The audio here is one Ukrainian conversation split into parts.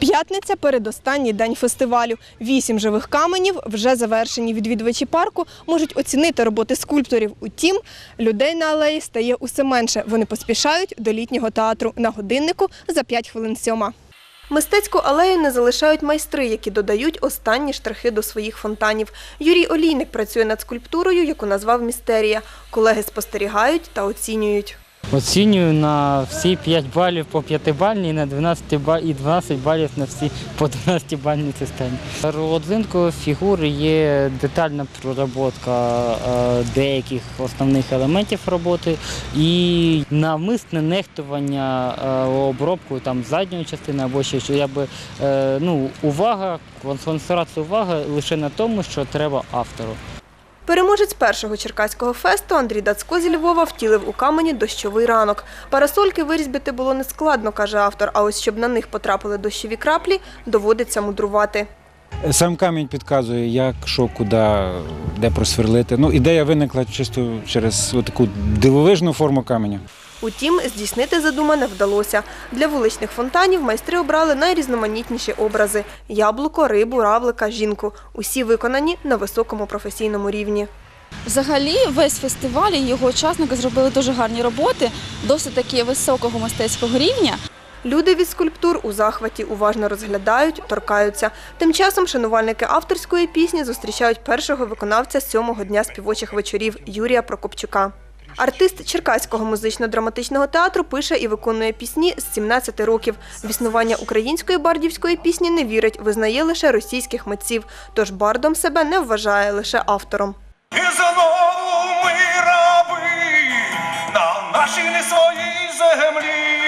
П'ятниця передостанній день фестивалю. Вісім живих каменів вже завершені. Відвідувачі парку можуть оцінити роботи скульпторів. Утім, людей на алеї стає усе менше. Вони поспішають до літнього театру на годиннику за 5 хвилин сьома. Мистецьку алею не залишають майстри, які додають останні штрихи до своїх фонтанів. Юрій Олійник працює над скульптурою, яку назвав Містерія. Колеги спостерігають та оцінюють. Оцінюю на всі 5 балів по 5 бальній, на 12 ба- і 12 балів на всі по 12 бальній системі. Родзинкою фігури є детальна проработка е, деяких основних елементів роботи і навмисне нехтування е, обробкою там задньої частини або ще що якби е, ну, увага, концентрація уваги лише на тому, що треба автору. Переможець першого черкаського фесту Андрій Дацько зі Львова втілив у камені дощовий ранок. Парасольки вирізбити було нескладно, каже автор. А ось щоб на них потрапили дощові краплі, доводиться мудрувати. Сам камінь підказує, як, що, куди, де просверлити. Ну, ідея виникла чисто через таку дивовижну форму каменя. Утім, здійснити задумане вдалося. Для вуличних фонтанів майстри обрали найрізноманітніші образи: яблуко, рибу, равлика, жінку. Усі виконані на високому професійному рівні. Взагалі, весь фестиваль і його учасники зробили дуже гарні роботи, досить таки високого мистецького рівня. Люди від скульптур у захваті уважно розглядають, торкаються. Тим часом шанувальники авторської пісні зустрічають першого виконавця сьомого дня співочих вечорів Юрія Прокопчука. Артист Черкаського музично-драматичного театру пише і виконує пісні з 17 років. В існування української бардівської пісні не вірить, визнає лише російських митців. Тож бардом себе не вважає лише автором. І знову ми раби на нашій не своїй землі.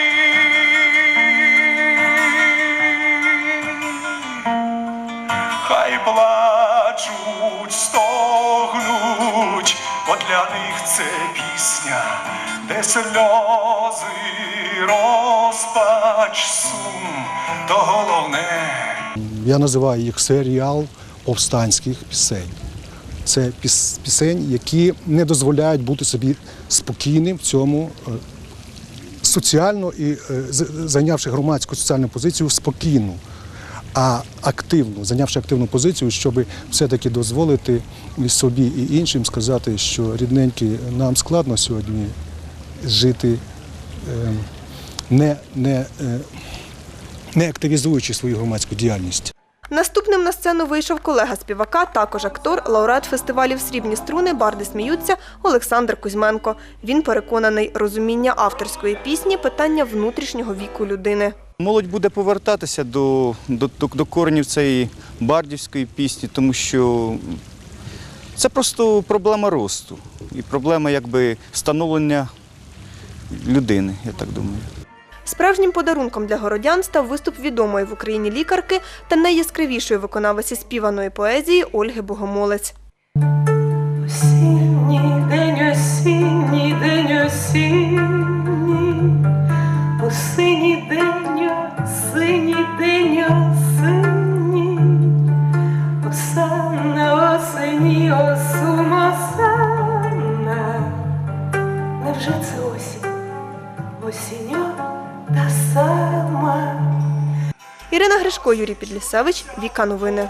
Хай плачуть, стогнуть, бо для них це пісня, де сльози, розпач, сум, то головне. Я називаю їх серіал повстанських пісень. Це піс- пісень, які не дозволяють бути собі спокійним в цьому е, соціально і е, зайнявши громадську соціальну позицію спокійну, а активну, зайнявши активну позицію, щоб все-таки дозволити і собі і іншим сказати, що рідненькі нам складно сьогодні жити, е, не, не, е, не активізуючи свою громадську діяльність. Наступним на сцену вийшов колега співака, також актор, лауреат фестивалів Срібні струни Барди сміються Олександр Кузьменко. Він переконаний, розуміння авторської пісні питання внутрішнього віку людини. Молодь буде повертатися до, до, до, коренів цієї бардівської пісні, тому що це просто проблема росту і проблема якби становлення людини, я так думаю. Справжнім подарунком для городян став виступ відомої в Україні лікарки та найяскравішої виконавиці співаної поезії Ольги Богомолець. Осінній день, осінній день, осінній, осінній день, осінній день, осінній, осанна, осені, осум, осанна. Невже це осінь? Осіньо та сама. Ірина Гришко, Юрій Підлісевич, Віка Новини.